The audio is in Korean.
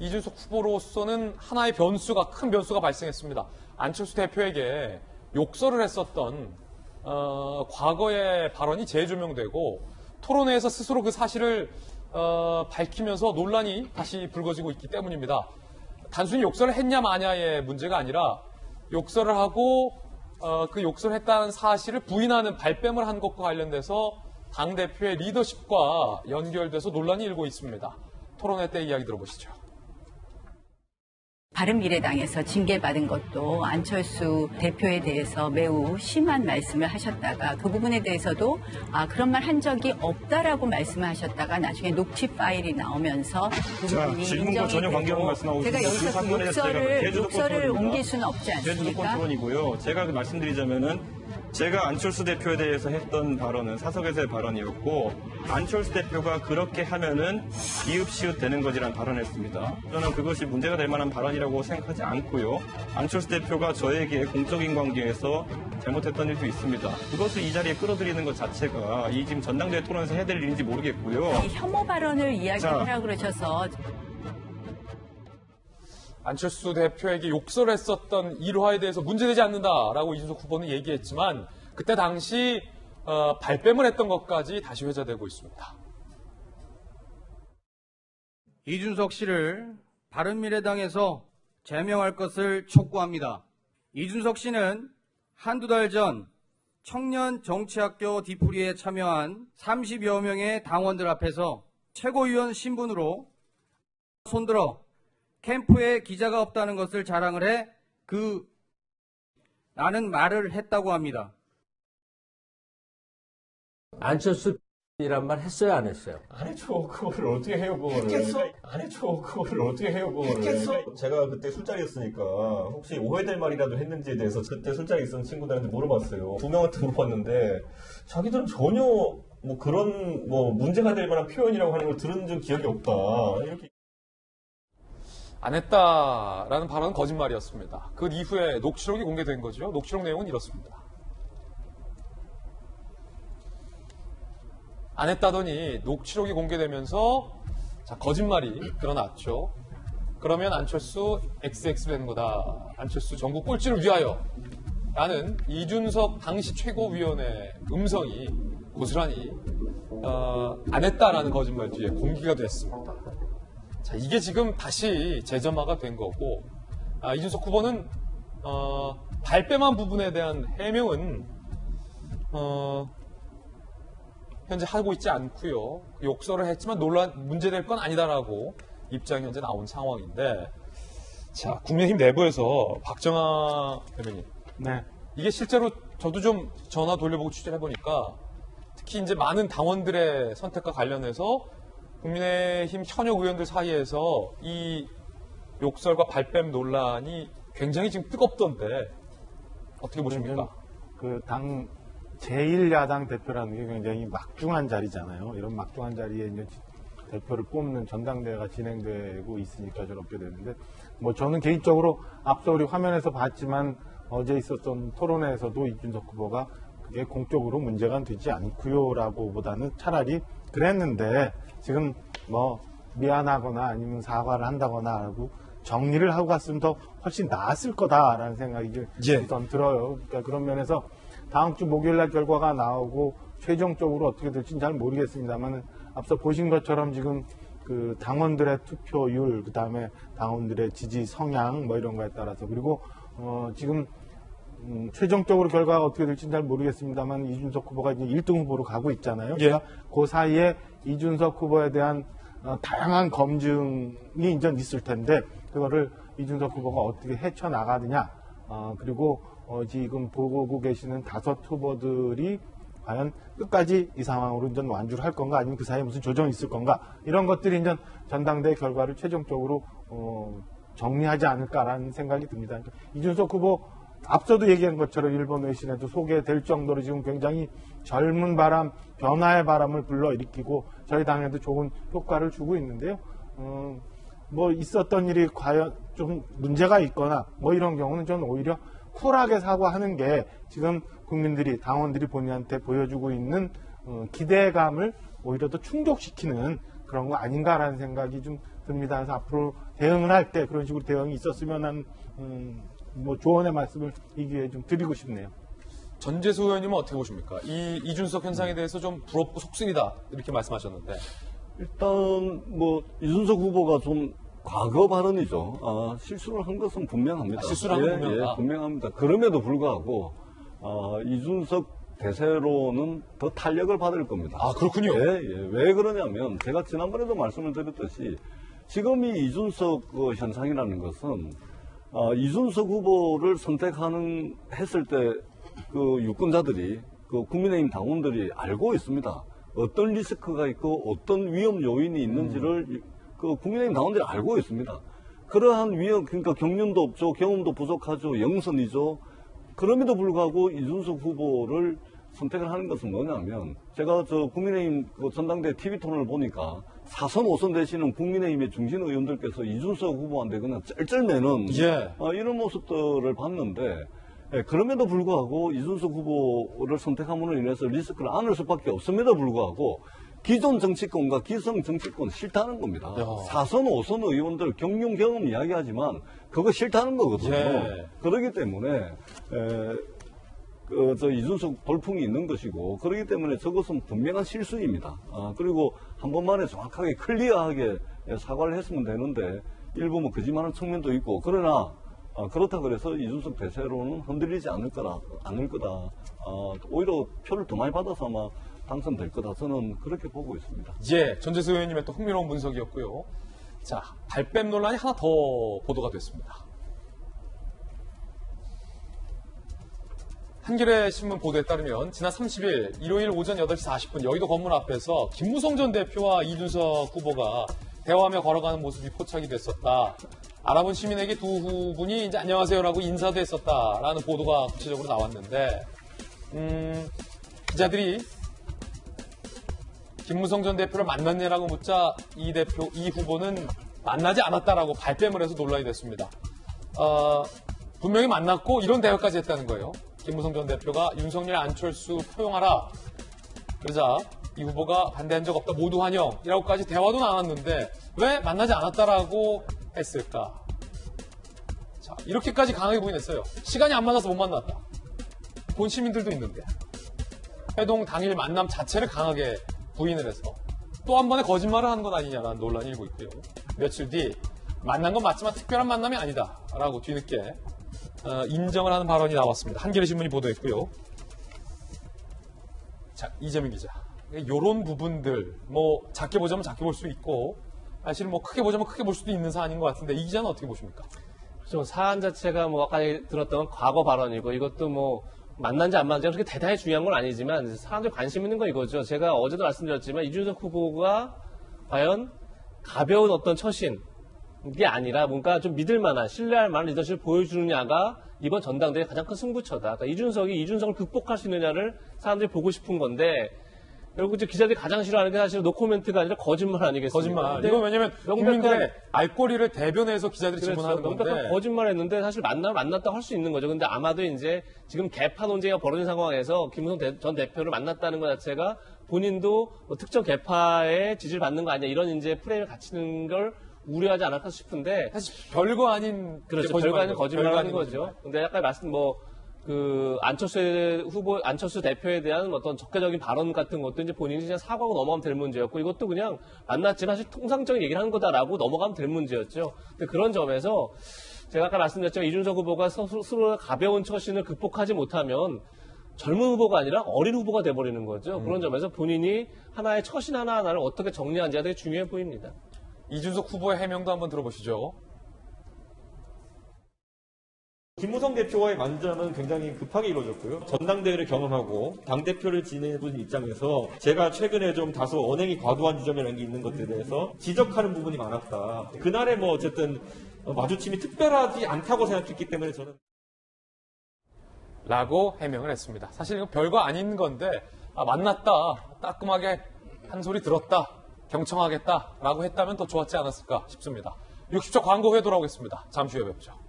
이준석 후보로서는 하나의 변수가 큰 변수가 발생했습니다. 안철수 대표에게 욕설을 했었던 어, 과거의 발언이 재조명되고 토론회에서 스스로 그 사실을 어, 밝히면서 논란이 다시 불거지고 있기 때문입니다. 단순히 욕설을 했냐 마냐의 문제가 아니라 욕설을 하고 어, 그 욕설을 했다는 사실을 부인하는 발뺌을 한 것과 관련돼서 당 대표의 리더십과 연결돼서 논란이 일고 있습니다. 토론회 때 이야기 들어보시죠. 바른미래당에서 징계받은 것도 안철수 대표에 대해서 매우 심한 말씀을 하셨다가 그 부분에 대해서도 아 그런 말 한 적이 없다라고 말씀을 하셨다가 나중에 녹취 파일이 나오면서 그 자, 부분이 질문과 인정이 전혀 관계없는 되고 말씀 나오고 제가. 여기서 그 욕설을 욕설을. 옮길 수는 없지 않습니까? 컨트롤이고요. 제가 말씀드리자면은 제가 안철수 대표에 대해서 했던 발언은 사석에서의 발언이었고 안철수 대표가 그렇게 하면은 이읍시읍 되는 거지란 발언했습니다. 저는 그것이 문제가 될 만한 발언이라고 생각하지 않고요. 안철수 대표가 저에게 공적인 관계에서 잘못했던 일도 있습니다. 그것을 이 자리에 끌어들이는 것 자체가 이 지금 전당대회 토론에서 해야 될 일인지 모르겠고요. 이 혐오 발언을 이야기하라 자. 그러셔서 안철수 대표에게 욕설을 했었던 일화에 대해서 문제되지 않는다라고 이준석 후보는 얘기했지만 그때 당시 어, 발뺌을 했던 것까지 다시 회자되고 있습니다. 이준석 씨를 바른미래당에서 제명할 것을 촉구합니다. 이준석 씨는 한두 달 전 청년 정치학교 디프리에 참여한 30여 명의 당원들 앞에서 최고위원 신분으로 손들어 캠프에 기자가 없다는 것을 자랑을 해그 라는 말을 했다고 합니다. 안철수 이란 말 했어요, 안 했어요? 안 해줘 그거를 어떻게 해요 그거를. 안 해줘 그거를 어떻게 해요 그거를. 제가 그때 술자리였으니까 혹시 오해될 말이라도 했는지에 대해서 그때 술자리 있었던 친구들한테 물어봤어요. 두 명한테 물어봤는데 자기들은 전혀 뭐 그런 뭐 문제가 될 만한 표현이라고 하는 걸 들은 적 기억이 없다. 이렇게 안 했다라는 발언은 거짓말이었습니다. 그 이후에 녹취록이 공개된 거죠. 녹취록 내용은 이렇습니다. 안 했다더니 녹취록이 공개되면서 자, 거짓말이 드러났죠. 그러면 안철수 XX 되는 거다. 안철수 전국 꼴찌를 위하여 라는 이준석 당시 최고위원의 음성이 고스란히 어, 안 했다라는 거짓말 뒤에 공개가 됐습니다. 자, 이게 지금 다시 재점화가 된 거고, 아, 이준석 후보는, 어, 발뺌한 부분에 대한 해명은, 어, 현재 하고 있지 않고요. 욕설을 했지만 논란, 문제될 건 아니다라고 입장이 현재 나온 상황인데, 자, 국민의힘 내부에서 박정아 대변인. 네. 이게 실제로 저도 좀 전화 돌려보고 취재를 해보니까 특히 이제 많은 당원들의 선택과 관련해서 국민의힘 현역 의원들 사이에서 이 욕설과 발뺌 논란이 굉장히 지금 뜨겁던데 어떻게 보십니까? 그 당 제1야당 대표라는 게 굉장히 막중한 자리잖아요. 이런 막중한 자리에 이제 대표를 뽑는 전당대회가 진행되고 있으니까 저렇게 되는데 뭐 저는 개인적으로 앞서 우리 화면에서 봤지만 어제 있었던 토론회에서도 이준석 후보가 그게 공적으로 문제가 되지 않고요라고 보다는 차라리 그랬는데 지금 뭐 미안하거나 아니면 사과를 한다거나 하고 정리를 하고 갔으면 더 훨씬 나았을 거다라는 생각이 좀 예. 들어요. 그러니까 그런 면에서 다음 주 목요일 날 결과가 나오고 최종적으로 어떻게 될지는 잘 모르겠습니다만 앞서 보신 것처럼 지금 그 당원들의 투표율 그다음에 당원들의 지지 성향 뭐 이런 거에 따라서 그리고 어 지금 음, 최종적으로 결과가 어떻게 될지는 잘 모르겠습니다만 이준석 후보가 이제 1등 후보로 가고 있잖아요. 예. 그러니까 그 사이에 이준석 후보에 대한 어, 다양한 검증이 이제 있을 텐데 그거를 이준석 후보가 어떻게 헤쳐 나가느냐 어, 그리고 어, 지금 보고 계시는 다섯 후보들이 과연 끝까지 이 상황으로 이제 완주를 할 건가 아니면 그 사이에 무슨 조정이 있을 건가 이런 것들이 이제 전당대회 결과를 최종적으로 어, 정리하지 않을까라는 생각이 듭니다. 그러니까 이준석 후보 앞서도 얘기한 것처럼 일본 외신에도 소개될 정도로 지금 굉장히 젊은 바람, 변화의 바람을 불러일으키고 저희 당에도 좋은 효과를 주고 있는데요. 어, 뭐 있었던 일이 과연 좀 문제가 있거나 뭐 이런 경우는 저는 오히려 쿨하게 사과하는 게 지금 국민들이 당원들이 본인한테 보여주고 있는 어, 기대감을 오히려 더 충족시키는 그런 거 아닌가라는 생각이 좀 듭니다. 그래서 앞으로 대응을 할 때 그런 식으로 대응이 있었으면 하는 음, 뭐 조언의 말씀을 이 기회에 좀 드리고 싶네요. 전재수 의원님은 어떻게 보십니까? 이 이준석 현상에 대해서 좀 부럽고 속쓰리다 이렇게 말씀하셨는데 일단 뭐 이준석 후보가 좀 과거 발언이죠. 아, 실수를 한 것은 분명합니다. 아, 실수를 한건 예. 예, 분명합니다. 그럼에도 불구하고 아, 이준석 대세로는 더 탄력을 받을 겁니다. 아, 그렇군요. 예, 예. 왜 그러냐면 제가 지난번에도 말씀을 드렸듯이 지금 이 이준석 그 현상이라는 것은 아, 이준석 후보를 선택하는 했을 때 그 유권자들이 그 국민의힘 당원들이 알고 있습니다. 어떤 리스크가 있고 어떤 위험 요인이 있는지를 음. 그 국민의힘 당원들이 알고 있습니다. 그러한 위험 그러니까 경륜도 없죠, 경험도 부족하죠, 영선이죠. 그럼에도 불구하고 이준석 후보를 선택을 하는 것은 뭐냐면 제가 저 국민의힘 그 전당대 TV 토론을 보니까 사선 오선 되시는 국민의힘의 중진 의원들께서 이준석 후보한테 그냥 쩔쩔매는 예. 어, 이런 모습들을 봤는데 예, 그럼에도 불구하고 이준석 후보를 선택함으로 인해서 리스크를 안을 수밖에 없음에도 불구하고 기존 정치권과 기성 정치권 싫다는 겁니다. 야. 사선 오선 의원들 경륜 경험 이야기하지만 그거 싫다는 거거든요. 예. 그렇기 때문에 에, 그, 저 이준석 돌풍이 있는 것이고 그렇기 때문에 저것은 분명한 실수입니다. 아, 그리고 한 번만에 정확하게 클리어하게 사과를 했으면 되는데 일부 뭐 거짓말하는 측면도 있고 그러나 아, 그렇다 그래서 이준석 대세로는 흔들리지 않을 거라 않을 거다. 아, 오히려 표를 더 많이 받아서 아마 당선될 거다. 저는 그렇게 보고 있습니다. 예, 전재수 의원님의 또 흥미로운 분석이었고요. 자, 발뺌 논란이 하나 더 보도가 됐습니다. 한겨레 신문 보도에 따르면 지난 30일 일요일 오전 8시 40분 여의도 건물 앞에서 김무성 전 대표와 이준석 후보가 대화하며 걸어가는 모습이 포착이 됐었다. 알아본 시민에게 두 후분이 이제 안녕하세요라고 인사도 했었다라는 보도가 구체적으로 나왔는데 음, 기자들이 김무성 전 대표를 만났냐라고 묻자 이 대표, 이 후보는 만나지 않았다라고 발뺌을 해서 논란이 됐습니다. 어, 분명히 만났고 이런 대화까지 했다는 거예요. 김무성 전 대표가 윤석열 안철수 포용하라. 그러자 이 후보가 반대한 적 없다. 모두 환영이라고까지 대화도 나왔는데 왜 만나지 않았다라고 했을까? 자, 이렇게까지 강하게 부인했어요. 시간이 안 맞아서 못 만났다. 본 시민들도 있는데. 회동 당일 만남 자체를 강하게 부인을 해서 또 한 번의 거짓말을 하는 것 아니냐라는 논란이 일고 있고요. 며칠 뒤 만난 건 맞지만 특별한 만남이 아니다라고 뒤늦게 어, 인정을 하는 발언이 나왔습니다. 한겨레 신문이 보도했고요. 자 이재명 기자, 이런 부분들 뭐 작게 보자면 작게 볼 수 있고 사실 뭐 크게 보자면 크게 볼 수도 있는 사안인 것 같은데 이 기자는 어떻게 보십니까? 좀 사안 자체가 뭐 아까 들었던 과거 발언이고 이것도 뭐 만난지 안 만난지 그렇게 대단히 중요한 건 아니지만 사람들이 관심 있는 건 이거죠. 제가 어제도 말씀드렸지만 이준석 후보가 과연 가벼운 어떤 처신 이 게 아니라 뭔가 좀 믿을 만한 신뢰할 만한 리더십을 보여주느냐가 이번 전당대회 가장 큰 승부처다. 그러니까 이준석이 이준석을 극복할 수 있느냐를 사람들이 보고 싶은 건데 결국 이제 기자들이 가장 싫어하는 게 사실 노코멘트가 아니라 거짓말 아니겠습니까? 거짓말. 이거 왜냐면 명백한- 국민들의 알권리를 대변해서 기자들이 그렇죠. 질문하는 명백한 건데 거짓말 했는데 사실 만나, 만났다고 할 수 있는 거죠. 근데 아마도 이제 지금 개파 논쟁이 벌어진 상황에서 김무성 대- 전 대표를 만났다는 것 자체가 본인도 뭐 특정 개파의 지지를 받는 거 아니냐 이런 이제 프레임을 갖추는 걸 우려하지 않을까 싶은데 사실 별거 아닌 그렇죠. 별거 아닌. 거짓말 별거 하는 거죠. 근데 아까 말씀 뭐, 그, 안철수 후보, 안철수 대표에 대한 어떤 적개적인 발언 같은 것도 이제 본인이 그냥 사과하고 넘어가면 될 문제였고 이것도 그냥 만났지만 사실 통상적인 얘기를 하는 거다라고 넘어가면 될 문제였죠. 근데 그런 점에서 제가 아까 말씀드렸지만 이준석 후보가 스스로 가벼운 처신을 극복하지 못하면 젊은 후보가 아니라 어린 후보가 돼버리는 거죠. 그런 점에서 본인이 하나의 처신 하나하나를 어떻게 정리하는지가 되게 중요해 보입니다. 이준석 후보의 해명도 한번 들어보시죠. 김무성 대표와의 만남은 굉장히 급하게 이루어졌고요. 전당대회를 경험하고 당대표를 지내는 입장에서 제가 최근에 좀 다소 언행이 과도한 지점이라는 게 있는 것들에 대해서 지적하는 부분이 많았다. 그날에 뭐 어쨌든 마주침이 특별하지 않다고 생각했기 때문에 저는 라고 해명을 했습니다. 사실 이거 별거 아닌 건데 아, 만났다 따끔하게 한 소리 들었다 경청하겠다라고 했다면 더 좋았지 않았을까 싶습니다. 60초 광고 후에 돌아오겠습니다. 잠시 후에 뵙죠.